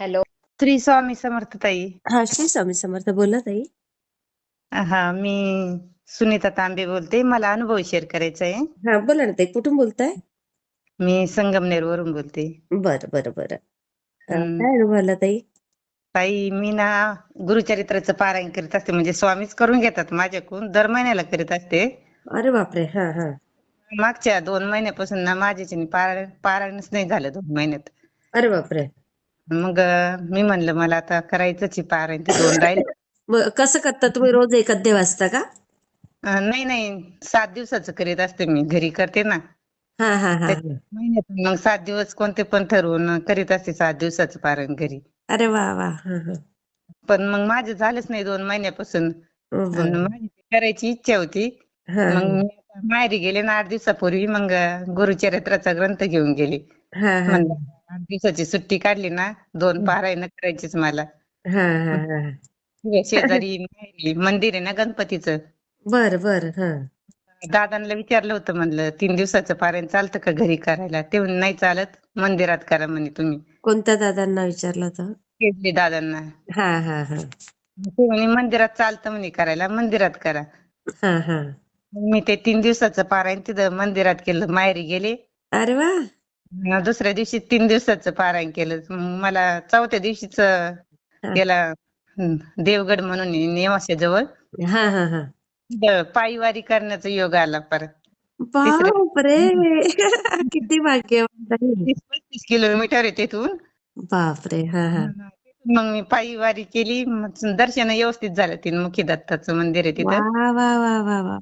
Hello. Shri Swami Samarth ताई. हा श्री स्वामी समर्थ बोला ताई. हा मी सुनीता तांबे बोलते. मला अनुभव शेअर करायचा आहे. हा बोला ना ताई कुठून बोलताय? मी संगमनेर वरून बोलते. बरं बरं बरं. काय अनुभव आला ताई? ताई मी ना गुरुचरित्राचं पारायण करीत असते. म्हणजे स्वामीच करून घेतात माझ्याकडून दर महिन्याला करीत असते. अरे बापरे हा हा. मागच्या दोन महिन्यापासून ना पारायण पारायणच नाही झालं दोन महिन्यात. अरे बापरे. मग मी म्हणलं मला आता करायचंच ते दोन राहिले. मग कसं करता तुम्ही? रोज एक अध्याय वाचता का? नाही नाही. सात दिवसाचं करीत असते मी. घरी करते ना. हा हा हा. महिन्यातून मग सात दिवस कोणते पण ठरवून करीत असते सात दिवसाचं पारायण घरी. अरे वा वा. हा हा. पण मग माझं झालंच नाही दोन महिन्यापासून. बरं. आणि माझी करायची इच्छा होती. हा. मग माहेरी गेले ना आठ दिवसापूर्वी मग गुरुचरित्राचा ग्रंथ घेऊन गेले. हा हा. म्हणलं दिवसाची सुट्टी काढली ना दोन पारायण करायचीच मला. हा हा हा. तिथे शेजारी माहेरी मंदिर आहे ना गणपतीचं. बर बर हा. दादांना विचारलं होतं म्हणलं तीन दिवसाचं पारायण चालतं का घरी करायला? ते म्हणे नाही चालत मंदिरात करा म्हणे तुम्ही. कोणत्या दादांना विचारलं होतं? दादांना. हा हा हा. ते म्हणे मंदिरात चालतं म्हणे करायला मंदिरात करा. हा हा. मी ते तीन दिवसाचं पारायण तिथं मंदिरात केलं माहेरी गेले. अरे वा! दुसऱ्या दिवशी तीन दिवसाचं पारायण केलं. मग मला चौथ्या दिवशीच गेला देवगड म्हणून नेवाशाजवळ तिथं पायीवारी करण्याचा योग आला परत. बापरे किती. तीस पस्तीस किलोमीटर आहे तिथून. बापरे हा हा. मग मी पायीवारी केली. मग दर्शन व्यवस्थित झालं तीनमुखी दत्ताचं मंदिर आहे तिथं. वा वा वा वा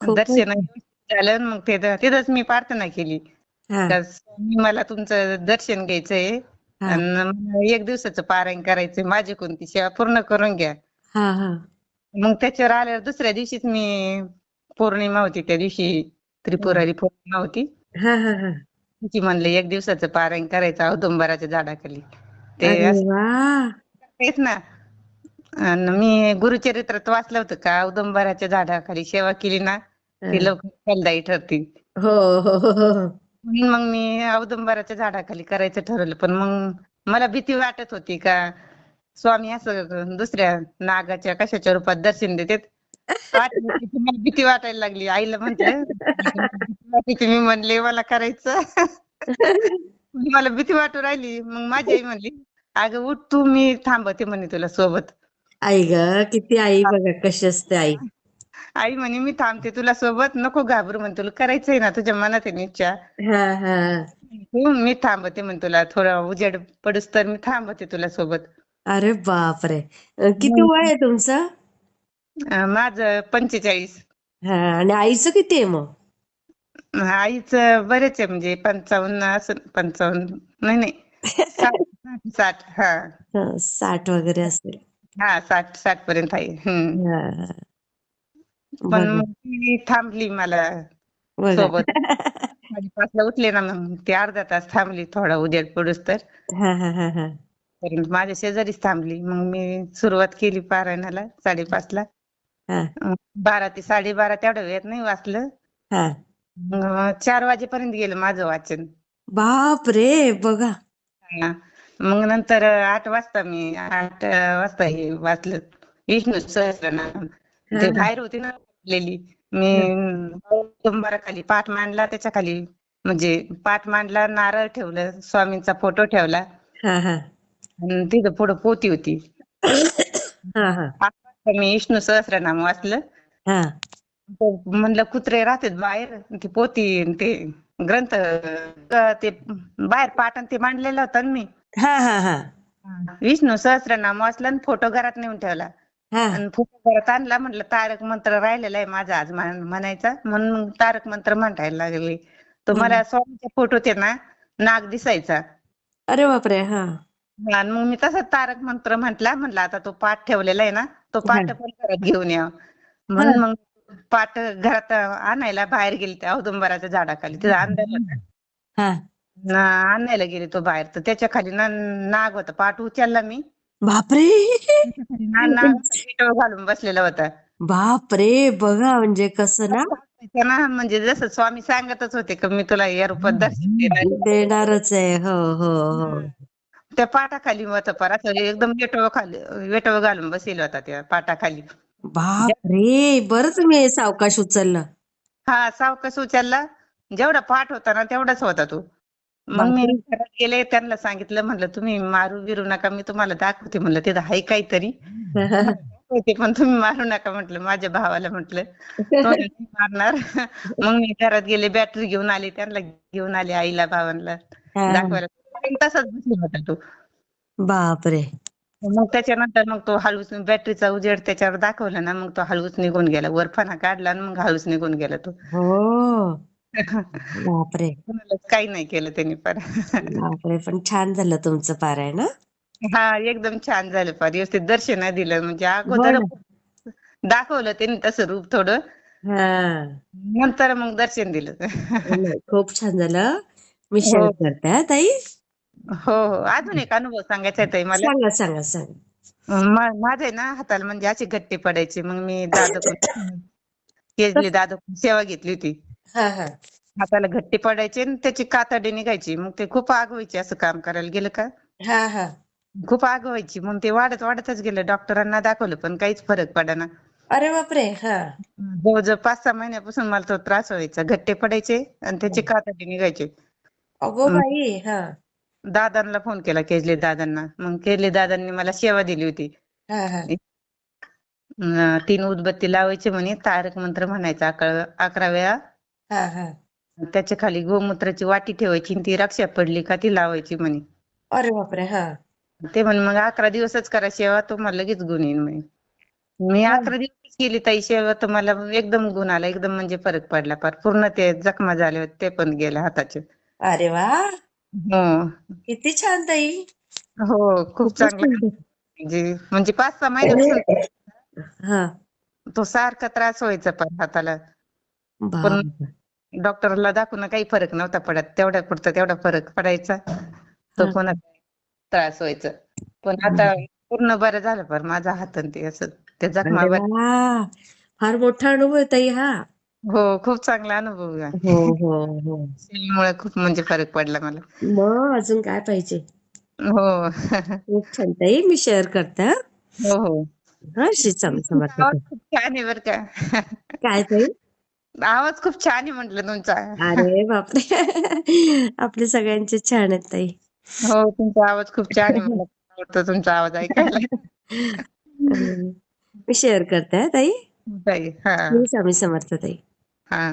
खूपच दर्शन व्यवस्थित झालं. मग ते तिथंच मी प्रार्थना केली. मला तुमचं दर्शन घ्यायचंय. हा. आणि एक दिवसाचं पारायण करायचंय. माझी कोणती सेवा पूर्ण करून घ्या. हा हा. मग त्याच्यावर आल्यावर दुसऱ्या दिवशीच मी पौर्णिमा होती. त्या दिवशी त्रिपुरारी पौर्णिमा होती. हा हा हा. तिची म्हणले एक दिवसाचं पारायण करायचं औदुंबराच्या झाडाखाली. ते तेच ना. आणि मी गुरुचरित्रात वाचलं होतं का औदुंबराच्या झाडाखाली सेवा केली ना ती लवकर फलदायी ठरते हो हो हो हो. म्हणून मग मी औदुंबराच्या झाडाखाली करायचं ठरवलं पण मग मला भीती वाटत होती का? स्वामी असं दुसऱ्या नागाच्या कशाच्या रूपात दर्शन देतात? मला भीती वाटायला लागली. आईला म्हंटल मी म्हणले मला करायचं. मला भीती वाटू राहिली. मग माझी आई म्हणली अगं उठ तू मी थांबते म्हणे तुला सोबत. आई ग किती आई बघा कशी असते आई. आई म्हणे मी थांबते तुला सोबत नको घाबरू म्हणे तुला करायचंय ना तुझ्या मनात आहे ना इच्छा. हा हा. हो मी थांबते म्हणे तुला थोडा उजेड पडूस तर मी थांबते तुला सोबत. अरे बापरे. अं, किती वय आहे तुमचं? अं, माझं पंचेचाळीस. हा आणि आईचं किती आहे मग? आईचं बरेच आहे म्हणजे पंचावन्न असं पंचावन्न नाही नाही. साठ साठ हा. हा, साठ वगैरे असेल. हा साठ साठ पर्यंत आहे. हम्म. हा, हा. पण मग ती थांबली मला बघा सोबत. साडेपाचला उठले ना मग ती अर्धा तास थांबली थोडा उजेड पडूस तर. हा हा हा हा. परंतु माझ्या शेजारीच थांबली. मग मी सुरुवात केली पारायणाला साडेपाचला. हा. अं, बारा ते साडेबारा तेवढ्या वेळात नाही वाचलं. हा. मग चार वाजेपर्यंत गेलं माझं वाचन. बाप रे बघा. हा. मग नंतर आठ वाजता मी आठ वाजता हे वाचलं. विष्णू सहस्रनाम. ते हा. बाहेर होती ना. लेली मी खाली पाठ मांडला त्याच्याखाली म्हणजे पाठ मांडला नारळ ठेवलं स्वामींचा फोटो ठेवला. हा हा. तिथं पुढं पोती होती. हा हा. मी विष्णू सहस्रनाम वाचलं. हा. म्हणलं कुत्रे राहतात बाहेर. ती पोती ते ग्रंथ ते बाहेर पाटण ते मांडलेलं होतं मी. हा हा हा. विष्णू सहस्रनाम वाचलं आणि फोटो घरात नेऊन ठेवला. हा. आणि फोटो घरात आणला म्हटलं तारक मंत्र राहिलेला आहे माझा आज म्हण- म्हणायचा. म्हणून मग तारक मंत्र म्हणायला लागले. तर मला स्वामीचे फोटो ते ना नाग दिसायचा. अरे बापरे हा. आणि मग मी तसाच तारक मंत्र म्हंटला म्हटलं आता तो पाठ ठेवलेला आहे ना तो पाठ पण घरात घेऊन या. म्हणून मग पाठ घरात आणायला बाहेर गेले त्या औदुंबराच्या झाडाखाली. तिथं अंधार होता. हा. ना आणायला गेले तो बाहेर. तर त्याच्याखाली ना नाग होता. पाठ उचलला मी. बापरे. घालून बसलेला होता. बापरे बघा म्हणजे कसं ना. म्हणजे जसं स्वामी सांगतच होते की मी तुला या रूपात दर्शन देणार. देणारच आहे. हो हो हो. त्या पाटाखाली होतं पार असं एकदम वेटव खाली वेटव घालून बसेल होता त्या पाटाखाली. बाप रे बरं तुम्ही सावकाश उचललं. हा सावकाश उचलला. जेवढा पाठ होता ना तेवढाच होता तो. मग मी घरात गेले त्यांना सांगितलं म्हणलं तुम्ही मारू बिरू नका मी तुम्हाला दाखवते. म्हणलं तिथं आहे काहीतरी. होते पण तुम्ही मारू नका म्हटलं माझ्या भावाला म्हटलं. मारणार. मग मी घरात गेले बॅटरी घेऊन आले त्यांना घेऊन आले आईला भावांना. दाखवायला. तसाच बसला होता तो. बापरे. मग त्याच्यानंतर मग तो हळूच बॅटरीचा उजेड त्याच्यावर दाखवला ना मग तो हळूच निघून गेला. वरफाना काढला आणि मग हळूच निघून गेला तो. हो. बापरे. काही नाही केलं त्यांनी पण. बापरे पण छान झालं तुमचं पारायण हं? हा एकदम छान झालं फार व्यवस्थित दर्शन दिलं म्हणजे अगोदर दाखवलं त्यांनी तसं रूप थोडं. हा. नंतर मग दर्शन दिलं. नाही, खूप छान झालं. मी शेअर करते हा ताई. हो हो. अजून एक अनुभव सांगायचा आहे ताई मला. सांगा सांगा सांगा. मा- माझ्या ना हाताला म्हणजे असे गट्टे पडायचे. मग मी दादाकडून केजली दादाकडून सेवा घेतली होती. हा हा. हाताला घट्टे पडायचे आणि त्याची कातडी निघायची. मग ते खूप आग व्हायची असं काम करायला गेलं का? हा हा. खूप आग व्हायची मग ते वाढत वाढतच गेलं. डॉक्टरांना दाखवलं पण काहीच फरक पडेना. अरे बापरे हा. जवळजवळ पाच सहा महिन्यापासून मला तो त्रास व्हायचा. घट्टे पडायचे आणि त्याची कातडी निघायची. अगो बाई हा. दादांना फोन केला केजले दादांना. मग केजले दादांनी मला सेवा दिली होती. हा हा. अं, तीन उदबत्ती लावायची म्हणे. तारक मंत्र म्हणायचा. अकरा अकरा वेळा हा हा. त्याच्याखाली गोमूत्राची वाटी ठेवायची आणि ती रक्षा पडली का ती लावायची म्हणे. अरे बापरे हा. ते म्हणे मग अकरा दिवसच करा सेवा तुम्हाला लगेच गुण येईल म्हणे. मी अकरा दिवस केली ताई सेवा तर मला एकदम गुण आला एकदम म्हणजे फरक पडला फार. पूर्ण ते जखमा झाले होते ते पण गेले हाताचे. अरे वा. हो. किती छान ताई. हो खूप चांगलं. म्हणजे म्हणजे पाच सहा महिन्यापासून हा. तो सारखा त्रास व्हायचा पण हाताला. बाप डॉक्टरला दाखवून काही फरक नव्हता पडत. तेवढ्या पुरता तेवढा फरक पडायचा. तो हा. कोणा त्रास व्हायचा. पण आता पूर्ण बरं झालं पर माझा हात आणि ते असं. ते जखमा अरे वा. फार मोठा अनुभव आहे ताई हा. हो खूप चांगला अनुभव आहे. हो हो हो. मुळे खूप म्हणजे फरक पडला मला. मग अजून काय पाहिजे? हो. खूप छान ताई मी शेअर करते हा. हो हो. हा श्री स्वामी समर्थ आवाज खूप छान आहे बर का. काय ताई? आवाज खूप छान आहे म्हटलं तुमचा. अरे बापरे. आपले सगळ्यांचे छान आहेत ताई. हो तुमचा आवाज खूप छान आहे मला आवडतो तुमचा आवाज ऐकायला. मी शेअर करते हा ताई. ताई, हा. स्वामी समर्थ ताई. हा.